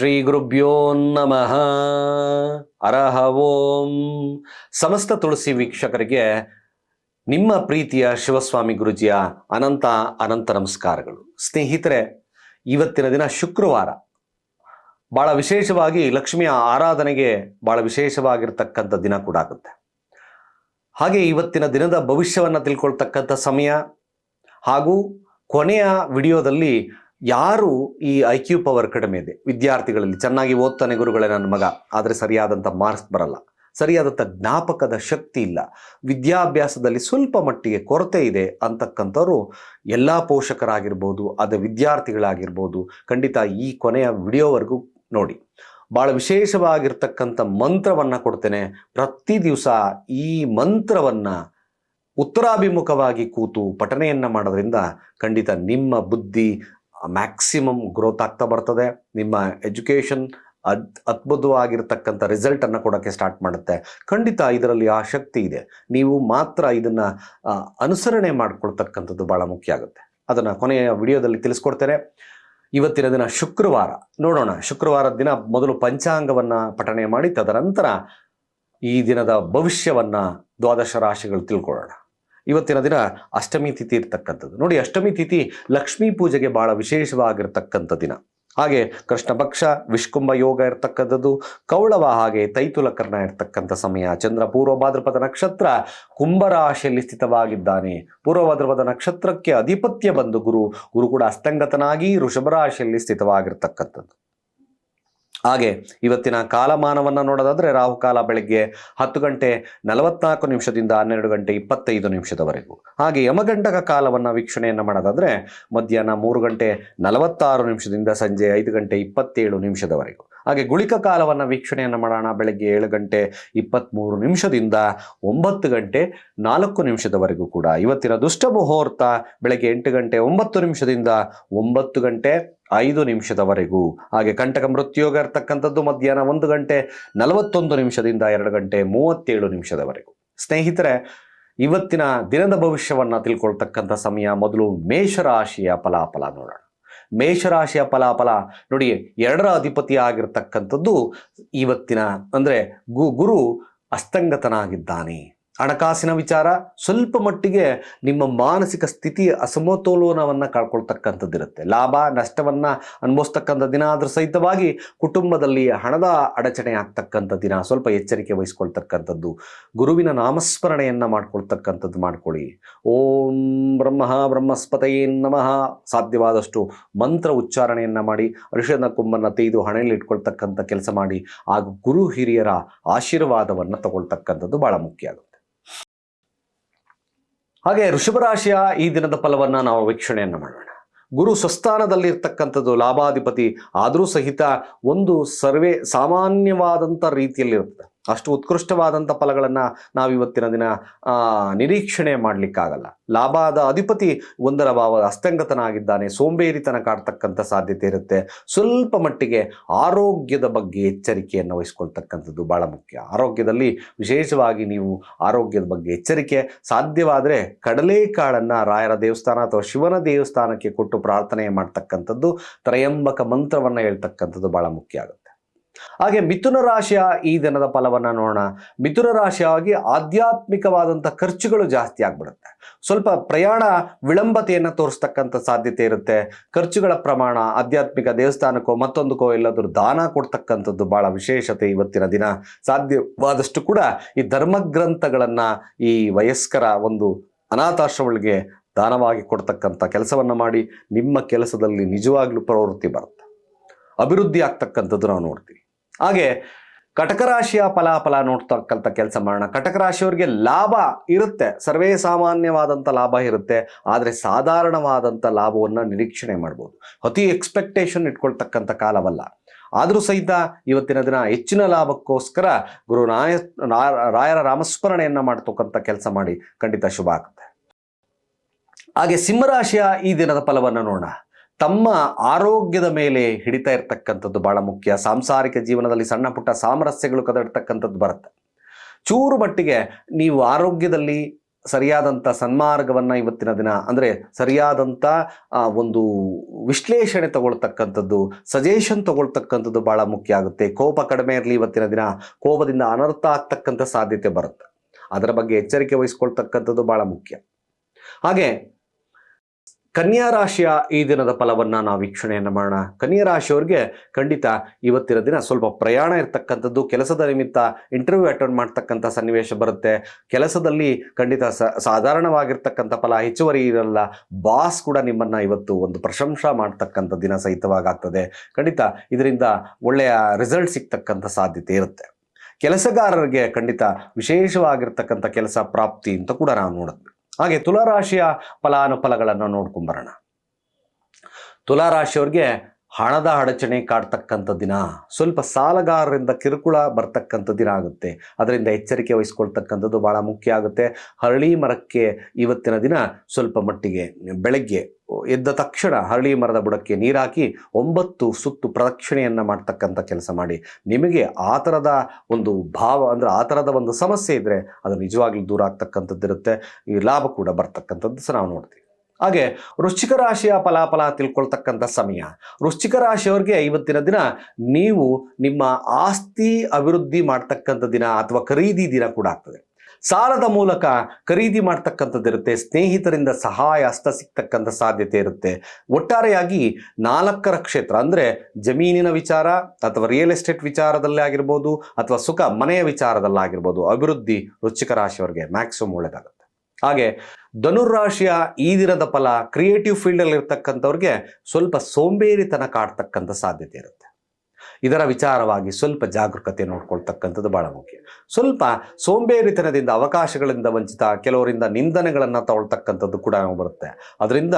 ಶ್ರೀ ಗುರುಭ್ಯೋ ನಮಃ. ಅರಹ ಓಂ. ಸಮಸ್ತ ತುಳಸಿ ವೀಕ್ಷಕರಿಗೆ ನಿಮ್ಮ ಪ್ರೀತಿಯ ಶಿವಸ್ವಾಮಿ ಗುರುಜಿಯ ಅನಂತ ಅನಂತ ನಮಸ್ಕಾರಗಳು. ಸ್ನೇಹಿತರೆ, ಇವತ್ತಿನ ದಿನ ಶುಕ್ರವಾರ. ಬಹಳ ವಿಶೇಷವಾಗಿ ಲಕ್ಷ್ಮಿಯ ಆರಾಧನೆಗೆ ಬಹಳ ವಿಶೇಷವಾಗಿರ್ತಕ್ಕಂಥ ದಿನ ಕೂಡ ಆಗುತ್ತೆ. ಹಾಗೆ ಇವತ್ತಿನ ದಿನದ ಭವಿಷ್ಯವನ್ನು ತಿಳ್ಕೊಳ್ತಕ್ಕಂಥ ಸಮಯ ಹಾಗೂ ಕೊನೆಯ ವಿಡಿಯೋದಲ್ಲಿ ಯಾರು ಈ ಐ ಕ್ಯೂ ಪವರ್ ಕಡಿಮೆ ಇದೆ? ವಿದ್ಯಾರ್ಥಿಗಳಲ್ಲಿ ಚೆನ್ನಾಗಿ ಓದ್ತಾನೆ ಗುರುಗಳೇ ನನ್ನ ಮಗ, ಆದರೆ ಸರಿಯಾದಂಥ ಮಾರ್ಕ್ಸ್ ಬರಲ್ಲ. ಸರಿಯಾದಂಥ ಜ್ಞಾಪಕದ ಶಕ್ತಿ ಇಲ್ಲ. ವಿದ್ಯಾಭ್ಯಾಸದಲ್ಲಿ ಸ್ವಲ್ಪ ಮಟ್ಟಿಗೆ ಕೊರತೆ ಇದೆ ಅಂತಕ್ಕಂಥವ್ರು ಎಲ್ಲ ಪೋಷಕರಾಗಿರ್ಬೋದು, ಅದು ವಿದ್ಯಾರ್ಥಿಗಳಾಗಿರ್ಬೋದು, ಖಂಡಿತ ಈ ಕೊನೆಯ ವಿಡಿಯೋವರೆಗೂ ನೋಡಿ. ಭಾಳ ವಿಶೇಷವಾಗಿರ್ತಕ್ಕಂಥ ಮಂತ್ರವನ್ನು ಕೊಡ್ತೇನೆ. ಪ್ರತಿ ದಿವಸ ಈ ಮಂತ್ರವನ್ನು ಉತ್ತರಾಭಿಮುಖವಾಗಿ ಕೂತು ಪಠನೆಯನ್ನು ಮಾಡೋದ್ರಿಂದ ಖಂಡಿತ ನಿಮ್ಮ ಬುದ್ಧಿ ಮ್ಯಾಕ್ಸಿಮಮ್ ಗ್ರೋತ್ ಆಗ್ತಾ ಬರ್ತದೆ. ನಿಮ್ಮ ಎಜುಕೇಷನ್ ಅದ್, ಅದ್ಭುತವಾಗಿರ್ತಕ್ಕಂಥ ರಿಸಲ್ಟನ್ನು ಕೊಡೋಕ್ಕೆ ಸ್ಟಾರ್ಟ್ ಮಾಡುತ್ತೆ. ಖಂಡಿತ ಇದರಲ್ಲಿ ಆ ಶಕ್ತಿ ಇದೆ. ನೀವು ಮಾತ್ರ ಇದನ್ನು ಅನುಸರಣೆ ಮಾಡಿಕೊಳ್ತಕ್ಕಂಥದ್ದು ಭಾಳ ಮುಖ್ಯ ಆಗುತ್ತೆ. ಅದನ್ನು ಕೊನೆಯ ವಿಡಿಯೋದಲ್ಲಿ ತಿಳಿಸ್ಕೊಡ್ತೇನೆ. ಇವತ್ತಿನ ದಿನ ಶುಕ್ರವಾರ, ನೋಡೋಣ. ಶುಕ್ರವಾರದ ದಿನ ಮೊದಲು ಪಂಚಾಂಗವನ್ನು ಪಠಣೆ ಮಾಡಿ, ತದನಂತರ ಈ ದಿನದ ಭವಿಷ್ಯವನ್ನು ದ್ವಾದಶ ರಾಶಿಗಳು ತಿಳ್ಕೊಳ್ಳೋಣ. ಇವತ್ತಿನ ದಿನ ಅಷ್ಟಮಿ ತಿಥಿ ಇರ್ತಕ್ಕಂಥದ್ದು. ನೋಡಿ, ಅಷ್ಟಮಿ ತಿಥಿ ಲಕ್ಷ್ಮೀ ಪೂಜೆಗೆ ಬಹಳ ವಿಶೇಷವಾಗಿರ್ತಕ್ಕಂಥ ದಿನ. ಹಾಗೆ ಕೃಷ್ಣ ಪಕ್ಷ, ವಿಷ್ಕುಂಭ ಯೋಗ ಇರ್ತಕ್ಕಂಥದ್ದು, ಕೌಳವ ಹಾಗೆ ತೈತುಲಕರ್ಣ ಇರ್ತಕ್ಕಂಥ ಸಮಯ, ಚಂದ್ರ ಪೂರ್ವ ಭಾದ್ರಪದ ನಕ್ಷತ್ರ ಕುಂಭರಾಶಿಯಲ್ಲಿ ಸ್ಥಿತವಾಗಿದ್ದಾನೆ. ಪೂರ್ವ ಭಾದ್ರಪದ ನಕ್ಷತ್ರಕ್ಕೆ ಅಧಿಪತ್ಯ ಬಂದು ಗುರು ಗುರು ಕೂಡ ಅಸ್ತಂಗತನಾಗಿ ಋಷಭರಾಶಿಯಲ್ಲಿ ಸ್ಥಿತವಾಗಿರ್ತಕ್ಕಂಥದ್ದು. ಹಾಗೆ ಇವತ್ತಿನ ಕಾಲಮಾನವನ್ನು ನೋಡೋದಾದ್ರೆ ರಾಹುಕಾಲ ಬೆಳಗ್ಗೆ ಹತ್ತು ಗಂಟೆ ನಲವತ್ನಾಲ್ಕು ನಿಮಿಷದಿಂದ ಹನ್ನೆರಡು ಗಂಟೆ ಇಪ್ಪತ್ತೈದು ನಿಮಿಷದವರೆಗೂ. ಹಾಗೆ ಯಮಗಂಟಕ ಕಾಲವನ್ನು ವೀಕ್ಷಣೆಯನ್ನು ಮಾಡೋದಾದ್ರೆ ಮಧ್ಯಾಹ್ನ ಮೂರು ಗಂಟೆ ನಲವತ್ತಾರು ನಿಮಿಷದಿಂದ ಸಂಜೆ ಐದು ಗಂಟೆ ಇಪ್ಪತ್ತೇಳು ನಿಮಿಷದವರೆಗೂ. ಹಾಗೆ ಗುಳಿಕ ಕಾಲವನ್ನು ವೀಕ್ಷಣೆಯನ್ನು ಮಾಡೋಣ. ಬೆಳಗ್ಗೆ ಏಳು ಗಂಟೆ ಇಪ್ಪತ್ತ್ಮೂರು ನಿಮಿಷದಿಂದ ಒಂಬತ್ತು ಗಂಟೆ ನಾಲ್ಕು ನಿಮಿಷದವರೆಗೂ ಕೂಡ. ಇವತ್ತಿನ ದುಷ್ಟ ಮುಹೂರ್ತ ಬೆಳಗ್ಗೆ ಎಂಟು ಗಂಟೆ ಒಂಬತ್ತು ನಿಮಿಷದಿಂದ ಒಂಬತ್ತು ಗಂಟೆ ಐದು ನಿಮಿಷದವರೆಗೂ. ಹಾಗೆ ಕಂಟಕ ಮೃತ್ಯೋಗ ಇರ್ತಕ್ಕಂಥದ್ದು ಮಧ್ಯಾಹ್ನ ಒಂದು ಗಂಟೆ ನಲವತ್ತೊಂದು ನಿಮಿಷದಿಂದ ಎರಡು ಗಂಟೆ ಮೂವತ್ತೇಳು ನಿಮಿಷದವರೆಗೂ. ಸ್ನೇಹಿತರೆ, ಇವತ್ತಿನ ದಿನದ ಭವಿಷ್ಯವನ್ನು ತಿಳ್ಕೊಳ್ತಕ್ಕಂಥ ಸಮಯ ಮೊದಲು ಮೇಷರಾಶಿಯ ಫಲಾಫಲ ನೋಡೋಣ. ಮೇಷರಾಶಿಯ ಫಲಾಫಲ ನೋಡಿ ಎರಡರ ಅಧಿಪತಿ ಆಗಿರ್ತಕ್ಕಂಥದ್ದು ಇವತ್ತಿನ ಅಂದರೆ ಗು ಗುರು ಅಸ್ತಂಗತನಾಗಿದ್ದಾನೆ. ಹಣಕಾಸಿನ ವಿಚಾರ, ಸ್ವಲ್ಪ ಮಟ್ಟಿಗೆ ನಿಮ್ಮ ಮಾನಸಿಕ ಸ್ಥಿತಿ ಅಸಮತೋಲನವನ್ನು ಕಳ್ಕೊಳ್ತಕ್ಕಂಥದ್ದಿರುತ್ತೆ ಲಾಭ, ನಷ್ಟವನ್ನು ಅನುಭವಿಸ್ತಕ್ಕಂಥ ದಿನ ಆದರೂ ಸಹಿತವಾಗಿ ಕುಟುಂಬದಲ್ಲಿ ಹಣದ ಅಡಚಣೆ ಆಗ್ತಕ್ಕಂಥ ದಿನ, ಸ್ವಲ್ಪ ಎಚ್ಚರಿಕೆ ವಹಿಸ್ಕೊಳ್ತಕ್ಕಂಥದ್ದು, ಗುರುವಿನ ನಾಮಸ್ಮರಣೆಯನ್ನು ಮಾಡ್ಕೊಳ್ತಕ್ಕಂಥದ್ದು ಮಾಡ್ಕೊಳ್ಳಿ. ಓಂ ಬ್ರಹ್ಮ ಬ್ರಹ್ಮಸ್ಪತೆಯೇ ನಮಃ. ಸಾಧ್ಯವಾದಷ್ಟು ಮಂತ್ರ ಉಚ್ಚಾರಣೆಯನ್ನು ಮಾಡಿ ಅರಿಶಿನ ಕುಂಬನ್ನು ತೆಗೆದು ಹಣೆಯಲ್ಲಿ ಇಟ್ಕೊಳ್ತಕ್ಕಂಥ ಕೆಲಸ ಮಾಡಿ, ಹಾಗೂ ಗುರು ಹಿರಿಯರ ಆಶೀರ್ವಾದವನ್ನು ತಗೊಳ್ತಕ್ಕಂಥದ್ದು ಭಾಳ ಮುಖ್ಯ ಆಗುತ್ತೆ ಹಾಗೆ ಋಷಭರಾಶಿಯ ಈ ದಿನದ ಫಲವನ್ನು ನಾವು ವೀಕ್ಷಣೆಯನ್ನು ಮಾಡೋಣ. ಗುರು ಸ್ವಸ್ಥಾನದಲ್ಲಿರ್ತಕ್ಕಂಥದ್ದು ಲಾಭಾಧಿಪತಿ ಆದರೂ ಸಹಿತ ಒಂದು ಸರ್ವೇ ಸಾಮಾನ್ಯವಾದಂಥ ರೀತಿಯಲ್ಲಿರುತ್ತೆ ಅಷ್ಟು ಉತ್ಕೃಷ್ಟವಾದಂಥ ಫಲಗಳನ್ನು ನಾವು ಇವತ್ತಿನ ದಿನ ನಿರೀಕ್ಷಣೆ ಮಾಡಲಿಕ್ಕಾಗಲ್ಲ. ಲಾಭದ ಅಧಿಪತಿ ಒಂದರ ಭಾವ ಅಸ್ತಂಗತನಾಗಿದ್ದಾನೆ, ಸೋಂಬೇರಿತನ ಕಾಡ್ತಕ್ಕಂಥ ಸಾಧ್ಯತೆ ಇರುತ್ತೆ. ಸ್ವಲ್ಪ ಮಟ್ಟಿಗೆ ಆರೋಗ್ಯದ ಬಗ್ಗೆ ಎಚ್ಚರಿಕೆಯನ್ನು ವಹಿಸ್ಕೊಳ್ತಕ್ಕಂಥದ್ದು ಭಾಳ ಮುಖ್ಯ. ಆರೋಗ್ಯದಲ್ಲಿ ವಿಶೇಷವಾಗಿ ನೀವು ಆರೋಗ್ಯದ ಬಗ್ಗೆ ಎಚ್ಚರಿಕೆ, ಸಾಧ್ಯವಾದರೆ ಕಡಲೆಕಾಳನ್ನು ರಾಯರ ದೇವಸ್ಥಾನ ಅಥವಾ ಶಿವನ ದೇವಸ್ಥಾನಕ್ಕೆ ಕೊಟ್ಟು ಪ್ರಾರ್ಥನೆ ಮಾಡ್ತಕ್ಕಂಥದ್ದು ತ್ರಯಂಬಕ ಮಂತ್ರವನ್ನು ಹೇಳ್ತಕ್ಕಂಥದ್ದು ಭಾಳ ಮುಖ್ಯ ಆಗುತ್ತೆ. ಹಾಗೆ ಮಿಥುನ ರಾಶಿಯ ಈ ದಿನದ ಫಲವನ್ನ ನೋಡೋಣ. ಮಿಥುನ ರಾಶಿಯಾಗಿ ಆಧ್ಯಾತ್ಮಿಕವಾದಂಥ ಖರ್ಚುಗಳು ಜಾಸ್ತಿ ಆಗ್ಬಿಡುತ್ತೆ. ಸ್ವಲ್ಪ ಪ್ರಯಾಣ ವಿಳಂಬತೆಯನ್ನು ತೋರಿಸ್ತಕ್ಕಂಥ ಸಾಧ್ಯತೆ ಇರುತ್ತೆ. ಖರ್ಚುಗಳ ಪ್ರಮಾಣ, ಆಧ್ಯಾತ್ಮಿಕ ದೇವಸ್ಥಾನಕ್ಕೋ ಮತ್ತೊಂದಕ್ಕೋ ಎಲ್ಲಾದರೂ ದಾನ ಕೊಡ್ತಕ್ಕಂಥದ್ದು ಭಾಳ ವಿಶೇಷತೆ ಇವತ್ತಿನ ದಿನ. ಸಾಧ್ಯವಾದಷ್ಟು ಕೂಡ ಈ ಧರ್ಮಗ್ರಂಥಗಳನ್ನು ಈ ವಯಸ್ಕರ ಒಂದು ಅನಾಥಾಶ್ರಮಗಳಿಗೆ ದಾನವಾಗಿ ಕೊಡ್ತಕ್ಕಂಥ ಕೆಲಸವನ್ನು ಮಾಡಿ ನಿಮ್ಮ ಕೆಲಸದಲ್ಲಿ ನಿಜವಾಗ್ಲೂ ಪ್ರವೃತ್ತಿ ಬರುತ್ತೆ. ಅಭಿವೃದ್ಧಿ ಆಗ್ತಕ್ಕಂಥದ್ದು ನಾವು ನೋಡ್ತೀವಿ. ಹಾಗೆ ಕಟಕ ರಾಶಿಯ ಫಲಾಫಲ ನೋಡ್ತಕ್ಕಂಥ ಕೆಲಸ ಮಾಡೋಣ. ಕಟಕ ರಾಶಿಯವರಿಗೆ ಲಾಭ ಇರುತ್ತೆ. ಸರ್ವೇ ಸಾಮಾನ್ಯವಾದಂಥ ಲಾಭ ಇರುತ್ತೆ. ಆದರೆ ಸಾಧಾರಣವಾದಂಥ ಲಾಭವನ್ನು ನಿರೀಕ್ಷಣೆ ಮಾಡ್ಬೋದು. ಅತಿ ಎಕ್ಸ್ಪೆಕ್ಟೇಷನ್ ಇಟ್ಕೊಳ್ತಕ್ಕಂಥ ಕಾಲವಲ್ಲ. ಆದರೂ ಸಹಿತ ಇವತ್ತಿನ ದಿನ ಹೆಚ್ಚಿನ ಲಾಭಕ್ಕೋಸ್ಕರ ಗುರು ನಾಯ ರಾಯರ ರಾಮಸ್ಮರಣೆಯನ್ನು ಮಾಡ್ತಕ್ಕಂಥ ಕೆಲಸ ಮಾಡಿ ಖಂಡಿತ ಶುಭ ಆಗುತ್ತೆ. ಹಾಗೆ ಸಿಂಹರಾಶಿಯ ಈ ದಿನದ ಫಲವನ್ನು ನೋಡೋಣ. ತಮ್ಮ ಆರೋಗ್ಯದ ಮೇಲೆ ಹಿಡಿತಾ ಇರ್ತಕ್ಕಂಥದ್ದು ಬಹಳ ಮುಖ್ಯ. ಸಾಂಸಾರಿಕ ಜೀವನದಲ್ಲಿ ಸಣ್ಣ ಪುಟ್ಟ ಸಾಮರಸ್ಯಗಳು ಕದಡ್ತಕ್ಕಂಥದ್ದು ಬರುತ್ತೆ. ಚೂರು ಮಟ್ಟಿಗೆ ನೀವು ಆರೋಗ್ಯದಲ್ಲಿ ಸರಿಯಾದಂಥ ಸನ್ಮಾರ್ಗವನ್ನು ಇವತ್ತಿನ ದಿನ ಅಂದರೆ ಸರಿಯಾದಂಥ ಒಂದು ವಿಶ್ಲೇಷಣೆ ತಗೊಳ್ತಕ್ಕಂಥದ್ದು ಸಜೆಷನ್ ತಗೊಳ್ತಕ್ಕಂಥದ್ದು ಬಹಳ ಮುಖ್ಯ ಆಗುತ್ತೆ. ಕೋಪ ಕಡಿಮೆ ಇರಲಿ ಇವತ್ತಿನ ದಿನ. ಕೋಪದಿಂದ ಅನರ್ಥ ಆಗ್ತಕ್ಕಂಥ ಸಾಧ್ಯತೆ ಬರುತ್ತೆ. ಅದರ ಬಗ್ಗೆ ಎಚ್ಚರಿಕೆ ವಹಿಸ್ಕೊಳ್ತಕ್ಕಂಥದ್ದು ಬಹಳ ಮುಖ್ಯ. ಹಾಗೆ ಕನ್ಯಾ ರಾಶಿಯ ಈ ದಿನದ ಫಲವನ್ನು ನಾವು ವೀಕ್ಷಣೆಯನ್ನು ಮಾಡೋಣ. ಕನ್ಯಾ ರಾಶಿಯವ್ರಿಗೆ ಖಂಡಿತ ಇವತ್ತಿನ ದಿನ ಸ್ವಲ್ಪ ಪ್ರಯಾಣ ಇರ್ತಕ್ಕಂಥದ್ದು, ಕೆಲಸದ ನಿಮಿತ್ತ ಇಂಟರ್ವ್ಯೂ ಅಟೆಂಡ್ ಮಾಡ್ತಕ್ಕಂಥ ಸನ್ನಿವೇಶ ಬರುತ್ತೆ. ಕೆಲಸದಲ್ಲಿ ಖಂಡಿತ ಸಾಧಾರಣವಾಗಿರ್ತಕ್ಕಂಥ ಫಲ ಹೆಚ್ಚುವರಿ ಇರಲ್ಲ. ಬಾಸ್ ಕೂಡ ನಿಮ್ಮನ್ನು ಇವತ್ತು ಒಂದು ಪ್ರಶಂಸಾ ಮಾಡ್ತಕ್ಕಂಥ ದಿನ ಸಹಿತವಾಗ್ತದೆ ಖಂಡಿತ ಇದರಿಂದ ಒಳ್ಳೆಯ ರಿಸಲ್ಟ್ ಸಿಗ್ತಕ್ಕಂಥ ಸಾಧ್ಯತೆ ಇರುತ್ತೆ. ಕೆಲಸಗಾರರಿಗೆ ಖಂಡಿತ ವಿಶೇಷವಾಗಿರ್ತಕ್ಕಂಥ ಕೆಲಸ, ಪ್ರಾಪ್ತಿ ಅಂತ ಕೂಡ ನಾವು ನೋಡಿದ್ವಿ ಹಾಗೆ ತುಲಾರಾಶಿಯ ಫಲಾನುಫಲಗಳನ್ನು ನೋಡ್ಕೊಂಬರೋಣ ತುಲಾರಾಶಿಯವ್ರಿಗೆ ಹಣದ ಅಡಚಣೆ ಕಾಡ್ತಕ್ಕಂಥ ದಿನ. ಸ್ವಲ್ಪ ಸಾಲಗಾರರಿಂದ ಕಿರುಕುಳ ಬರ್ತಕ್ಕಂಥ ದಿನ ಆಗುತ್ತೆ. ಅದರಿಂದ ಎಚ್ಚರಿಕೆ ವಹಿಸ್ಕೊಳ್ತಕ್ಕಂಥದ್ದು ಭಾಳ ಮುಖ್ಯ ಆಗುತ್ತೆ. ಹರಳಿ ಮರಕ್ಕೆ ಇವತ್ತಿನ ದಿನ ಸ್ವಲ್ಪ ಮಟ್ಟಿಗೆ ಬೆಳಗ್ಗೆ ಎದ್ದ ತಕ್ಷಣ ಹರಳಿ ಮರದ ಬುಡಕ್ಕೆ ನೀರಾಕಿ ಒಂಬತ್ತು ಸುತ್ತು ಪ್ರದಕ್ಷಿಣೆಯನ್ನು ಮಾಡ್ತಕ್ಕಂಥ ಕೆಲಸ ಮಾಡಿ. ನಿಮಗೆ ಆ ಥರದ ಒಂದು ಭಾವ ಅಂದರೆ ಆ ಥರದ ಒಂದು ಸಮಸ್ಯೆ ಇದ್ದರೆ ಅದು ನಿಜವಾಗ್ಲೂ ದೂರ ಆಗ್ತಕ್ಕಂಥದ್ದಿರುತ್ತೆ. ಈ ಲಾಭ ಕೂಡ ಬರ್ತಕ್ಕಂಥದ್ದು ಸಹ ನಾವು ನೋಡ್ತೀವಿ. ಹಾಗೆ ವೃಶ್ಚಿಕ ರಾಶಿಯ ಫಲಾಫಲ ತಿಳ್ಕೊಳ್ತಕ್ಕಂಥ ಸಮಯ. ವೃಶ್ಚಿಕ ರಾಶಿಯವ್ರಿಗೆ ಇವತ್ತಿನ ದಿನ ನೀವು ನಿಮ್ಮ ಆಸ್ತಿ ಅಭಿವೃದ್ಧಿ ಮಾಡ್ತಕ್ಕಂಥ ದಿನ ಅಥವಾ ಖರೀದಿ ದಿನ ಕೂಡ ಆಗ್ತದೆ. ಸಾಲದ ಮೂಲಕ ಖರೀದಿ ಮಾಡ್ತಕ್ಕಂಥದ್ದಿರುತ್ತೆ ಸ್ನೇಹಿತರಿಂದ ಸಹಾಯ, ಹಸ್ತ ಸಿಗ್ತಕ್ಕಂಥ ಸಾಧ್ಯತೆ ಇರುತ್ತೆ. ಒಟ್ಟಾರೆಯಾಗಿ ನಾಲ್ಕರ ಕ್ಷೇತ್ರ ಅಂದರೆ ಜಮೀನಿನ ವಿಚಾರ ಅಥವಾ ರಿಯಲ್ ಎಸ್ಟೇಟ್ ವಿಚಾರದಲ್ಲೇ ಆಗಿರ್ಬೋದು ಅಥವಾ ಸುಖ ಮನೆಯ ವಿಚಾರದಲ್ಲಾಗಿರ್ಬೋದು ಅಭಿವೃದ್ಧಿ ವೃಶ್ಚಿಕ ರಾಶಿಯವರಿಗೆ ಮ್ಯಾಕ್ಸಿಮಮ್ ಒಳ್ಳೆಯದಾಗುತ್ತೆ ಹಾಗೆ ಧನುರ್ರಾಶಿಯ ಈ ದಿನದ ಫಲ ಕ್ರಿಯೇಟಿವ್ ಫೀಲ್ಡಲ್ಲಿ ಇರ್ತಕ್ಕಂಥವ್ರಿಗೆ ಸ್ವಲ್ಪ ಸೋಂಬೇರಿತನ ಕಾಡ್ತಕ್ಕಂಥ ಸಾಧ್ಯತೆ ಇರುತ್ತೆ. ಇದರ ವಿಚಾರವಾಗಿ ಸ್ವಲ್ಪ ಜಾಗರೂಕತೆ ನೋಡ್ಕೊಳ್ತಕ್ಕಂಥದ್ದು ಬಹಳ ಮುಖ್ಯ. ಸ್ವಲ್ಪ ಸೋಂಬೇರಿತನದಿಂದ ಅವಕಾಶಗಳಿಂದ ವಂಚಿತ, ಕೆಲವರಿಂದ ನಿಂದನೆಗಳನ್ನು ತಗೊಳ್ತಕ್ಕಂಥದ್ದು ಕೂಡ ಬರುತ್ತೆ. ಅದರಿಂದ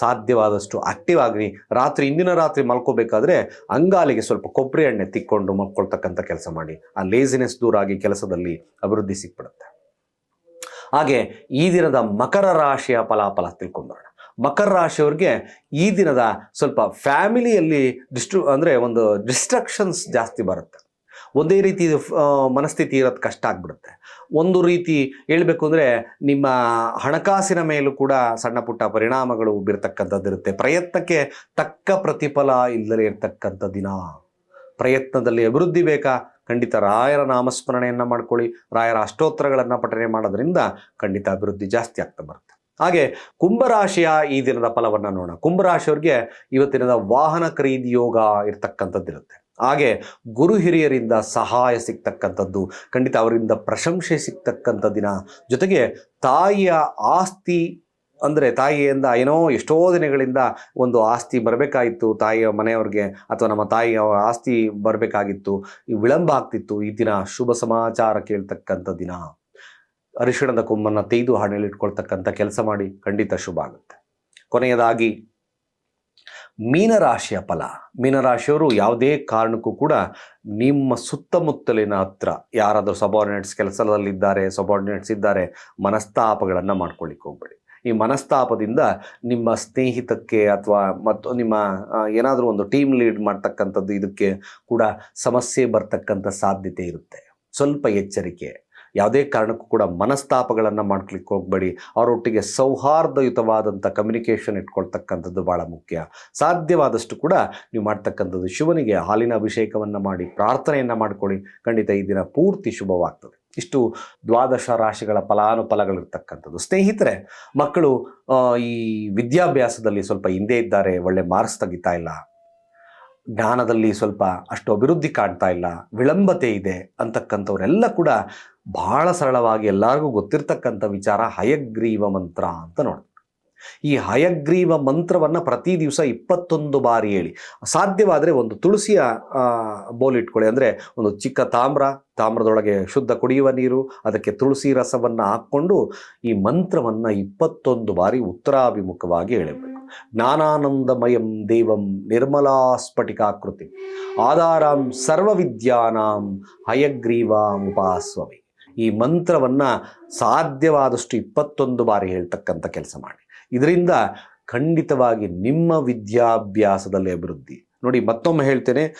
ಸಾಧ್ಯವಾದಷ್ಟು ಆಕ್ಟಿವ್ ಆಗಿ ರಾತ್ರಿ ಇಂದಿನ ರಾತ್ರಿ ಮಲ್ಕೋಬೇಕಾದ್ರೆ ಅಂಗಾಲಿಗೆ ಸ್ವಲ್ಪ ಕೊಬ್ಬರಿ ಎಣ್ಣೆ ತಿಕ್ಕೊಂಡು ಮಲ್ಕೊಳ್ತಕ್ಕಂಥ ಕೆಲಸ ಮಾಡಿ. ಆ ಲೇಸಿನೆಸ್ ದೂರಾಗಿ ಕೆಲಸದಲ್ಲಿ ಅಭಿವೃದ್ಧಿ ಸಿಕ್ಬಿಡುತ್ತೆ. ಹಾಗೆ ಈ ದಿನದ ಮಕರ ರಾಶಿಯ ಫಲಾಫಲ ತಿಳ್ಕೊಂಬರೋಣ ಮಕರ ರಾಶಿಯವ್ರಿಗೆ ಈ ದಿನದ ಸ್ವಲ್ಪ ಫ್ಯಾಮಿಲಿಯಲ್ಲಿ ಡಿಸ್ಟ್ರು ಅಂದರೆ ಒಂದು ಡಿಸ್ಟ್ರಕ್ಷನ್ಸ್ ಜಾಸ್ತಿ ಬರುತ್ತೆ. ಒಂದೇ ರೀತಿ ಮನಸ್ಥಿತಿ ಇರೋದು ಕಷ್ಟ ಆಗ್ಬಿಡುತ್ತೆ. ಒಂದು ರೀತಿ ಹೇಳಬೇಕು ಅಂದರೆ ನಿಮ್ಮ ಹಣಕಾಸಿನ ಮೇಲೂ ಕೂಡ ಸಣ್ಣ ಪುಟ್ಟ ಪರಿಣಾಮಗಳು ಬೀರ್ತಕ್ಕಂಥದ್ದು ಇರುತ್ತೆ. ಪ್ರಯತ್ನಕ್ಕೆ ತಕ್ಕ ಪ್ರತಿಫಲ ಇಲ್ಲದೇ ಇರ್ತಕ್ಕಂಥ ದಿನ. ಪ್ರಯತ್ನದಲ್ಲಿ ಅಭಿವೃದ್ಧಿ ಬೇಕಾ? ಖಂಡಿತ ರಾಯರ ನಾಮಸ್ಮರಣೆಯನ್ನು ಮಾಡ್ಕೊಳ್ಳಿ, ರಾಯರ ಅಷ್ಟೋತ್ತರಗಳನ್ನು ಪಠನೆ ಮಾಡೋದ್ರಿಂದ ಖಂಡಿತ ಅಭಿವೃದ್ಧಿ ಜಾಸ್ತಿ ಆಗ್ತಾ ಬರುತ್ತೆ. ಹಾಗೆ ಕುಂಭರಾಶಿಯ ಈ ದಿನದ ಫಲವನ್ನು ನೋಡೋಣ. ಕುಂಭರಾಶಿಯವ್ರಿಗೆ ಇವತ್ತಿನದ ವಾಹನ ಖರೀದಿ ಯೋಗ ಇರತಕ್ಕಂಥದ್ದಿರುತ್ತೆ ಹಾಗೆ ಗುರು ಹಿರಿಯರಿಂದ ಸಹಾಯ ಸಿಗ್ತಕ್ಕಂಥದ್ದು, ಖಂಡಿತ ಅವರಿಂದ ಪ್ರಶಂಸೆ ಸಿಗ್ತಕ್ಕಂಥ ದಿನ. ಜೊತೆಗೆ ತಾಯಿಯ ಆಸ್ತಿ ಅಂದರೆ ತಾಯಿಯಿಂದ ಏನೋ ಎಷ್ಟೋ ದಿನಗಳಿಂದ ಒಂದು ಆಸ್ತಿ ಬರಬೇಕಾಗಿತ್ತು ತಾಯಿಯ ಮನೆಯವ್ರಿಗೆ ಅಥವಾ ನಮ್ಮ ತಾಯಿಯ ಆಸ್ತಿ ಬರಬೇಕಾಗಿತ್ತು, ಈ ವಿಳಂಬ ಆಗ್ತಿತ್ತು ಈ ದಿನ. ಶುಭ ಸಮಾಚಾರ ಕೇಳ್ತಕ್ಕಂಥ ದಿನ. ಅರಿಶಿಣದ ಕೊಂಬನ್ನು ತೆಗೆದು ಹಣೆಲಿಟ್ಕೊಳ್ತಕ್ಕಂಥ ಕೆಲಸ ಮಾಡಿ ಖಂಡಿತ ಶುಭ ಆಗುತ್ತೆ. ಕೊನೆಯದಾಗಿ, ಮೀನರಾಶಿಯ ಫಲ. ಮೀನರಾಶಿಯವರು ಯಾವುದೇ ಕಾರಣಕ್ಕೂ ಕೂಡ ನಿಮ್ಮ ಸುತ್ತಮುತ್ತಲಿನ ಹತ್ರ ಯಾರಾದರೂ ಸಬಾರ್ಡಿನೇಟ್ಸ್ ಕೆಲಸದಲ್ಲಿದ್ದಾರೆ ಸಬಾರ್ಡಿನೇಟ್ಸ್ ಇದ್ದಾರೆ, ಮನಸ್ತಾಪಗಳನ್ನು ಮಾಡ್ಕೊಳ್ಳಿಕ್ಕೆ ಹೋಗ್ಬೇಡಿ. ಈ ಮನಸ್ತಾಪದಿಂದ ನಿಮ್ಮ ಸ್ನೇಹಿತಕ್ಕೆ ಅಥವಾ ಮತ್ತು ನಿಮ್ಮ ಏನಾದರೂ ಒಂದು ಟೀಮ್ ಲೀಡ್ ಮಾಡ್ತಕ್ಕಂಥದ್ದು ಇದಕ್ಕೆ ಕೂಡ ಸಮಸ್ಯೆ ಬರ್ತಕ್ಕಂಥ ಸಾಧ್ಯತೆ ಇರುತ್ತೆ. ಸ್ವಲ್ಪ ಎಚ್ಚರಿಕೆ. ಯಾವುದೇ ಕಾರಣಕ್ಕೂ ಕೂಡ ಮನಸ್ತಾಪಗಳನ್ನು ಮಾಡ್ಲಿಕ್ಕೆ ಹೋಗಬೇಡಿ. ಅವರೊಟ್ಟಿಗೆ ಸೌಹಾರ್ದಯುತವಾದಂಥ ಕಮ್ಯುನಿಕೇಷನ್ ಇಟ್ಕೊಳ್ತಕ್ಕಂಥದ್ದು ಭಾಳ ಮುಖ್ಯ. ಸಾಧ್ಯವಾದಷ್ಟು ಕೂಡ ನೀವು ಮಾಡ್ತಕ್ಕಂಥದ್ದು ಶಿವನಿಗೆ ಹಾಲಿನ ಅಭಿಷೇಕವನ್ನು ಮಾಡಿ, ಪ್ರಾರ್ಥನೆಯನ್ನು ಮಾಡಿಕೊಳ್ಳಿ. ಖಂಡಿತ ಈ ದಿನ ಪೂರ್ತಿ ಶುಭವಾಗ್ತದೆ. ಇಷ್ಟು ದ್ವಾದಶ ರಾಶಿಗಳ ಫಲಾನುಫಲಗಳಿರ್ತಕ್ಕಂಥದ್ದು. ಸ್ನೇಹಿತರೆ, ಮಕ್ಕಳು ಈ ವಿದ್ಯಾಭ್ಯಾಸದಲ್ಲಿ ಸ್ವಲ್ಪ ಹಿಂದೆ ಇದ್ದಾರೆ, ಒಳ್ಳೆ ಮಾರ್ಕ್ಸ್ ತೆಗಿತಾ ಇಲ್ಲ. ಜ್ಞಾನದಲ್ಲಿ ಸ್ವಲ್ಪ ಅಷ್ಟು ಅಭಿವೃದ್ಧಿ ಕಾಣ್ತಾ ಇಲ್ಲ, ವಿಳಂಬತೆ ಇದೆ ಅಂತಕ್ಕಂಥವರೆಲ್ಲ ಕೂಡ ಬಹಳ ಸರಳವಾಗಿ ಎಲ್ಲರಿಗೂ ಗೊತ್ತಿರ್ತಕ್ಕಂಥ ವಿಚಾರ, ಹಯಗ್ರೀವ ಮಂತ್ರ ಅಂತ ನೋಡಿ ಈ ಹಯಗ್ರೀವ ಮಂತ್ರವನ್ನು ಪ್ರತಿ ದಿವಸ ಇಪ್ಪತ್ತೊಂದು ಬಾರಿ ಹೇಳಿ. ಸಾಧ್ಯವಾದರೆ ಒಂದು ತುಳಸಿಯ ಆ, ಬೋಲ್ ಇಟ್ಕೊಳ್ಳಿ. ಅಂದರೆ ಒಂದು ಚಿಕ್ಕ ತಾಮ್ರ ತಾಮ್ರದೊಳಗೆ ಶುದ್ಧ ಕುಡಿಯುವ ನೀರು ಅದಕ್ಕೆ ತುಳಸಿ ರಸವನ್ನು ಹಾಕ್ಕೊಂಡು ಈ ಮಂತ್ರವನ್ನು ಇಪ್ಪತ್ತೊಂದು ಬಾರಿ ಉತ್ತರಾಭಿಮುಖವಾಗಿ ಹೇಳಬೇಕು. ಜ್ಞಾನಾನಂದಮಯಂ ದೇವಂ ನಿರ್ಮಲಾ ಸ್ಫಟಿಕಾಕೃತಿ ಆಧಾರಂ ಸರ್ವವಿದ್ಯಾನಾಂ ಹಯಗ್ರೀವಾಮುಪಾಸ್ವಮಿ ಈ ಮಂತ್ರವನ್ನು ಸಾಧ್ಯವಾದಷ್ಟು ಇಪ್ಪತ್ತೊಂದು ಬಾರಿ ಹೇಳ್ತಕ್ಕಂಥ ಕೆಲಸ ಮಾಡಿ. ಇದರಿಂದ ಖಂಡಿತವಾಗಿ ನಿಮ್ಮ ವಿದ್ಯಾಭ್ಯಾಸದಲ್ಲಿ ಅಭಿವೃದ್ಧಿ. ನೋಡಿ, ಮತ್ತೊಮ್ಮೆ ಹೇಳ್ತೇನೆ,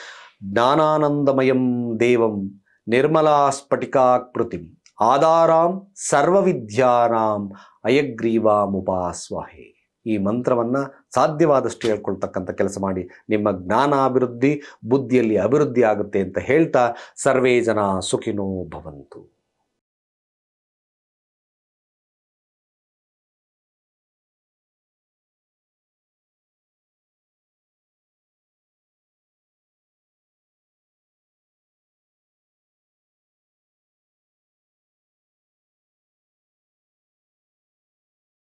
ಜ್ಞಾನಾನಂದಮಯಂ ದೇವಂ ನಿರ್ಮಲಾ ಸ್ಫಟಿಕಾಕೃತಿಂ ಆಧಾರಾಂ ಸರ್ವವಿದ್ಯಾನಾಂ ಅಯಗ್ರೀವಾಮುಪಾಸ್ವಾಹೆ. ಈ ಮಂತ್ರವನ್ನು ಸಾಧ್ಯವಾದಷ್ಟು ಹೇಳ್ಕೊಳ್ತಕ್ಕಂಥ ಕೆಲಸ ಮಾಡಿ, ನಿಮ್ಮ ಜ್ಞಾನಾಭಿವೃದ್ಧಿ, ಬುದ್ಧಿಯಲ್ಲಿ ಅಭಿವೃದ್ಧಿ ಆಗುತ್ತೆ ಅಂತ ಹೇಳ್ತಾ, ಸರ್ವೇ ಜನ ಸುಖಿನೋ ಭವಂತು.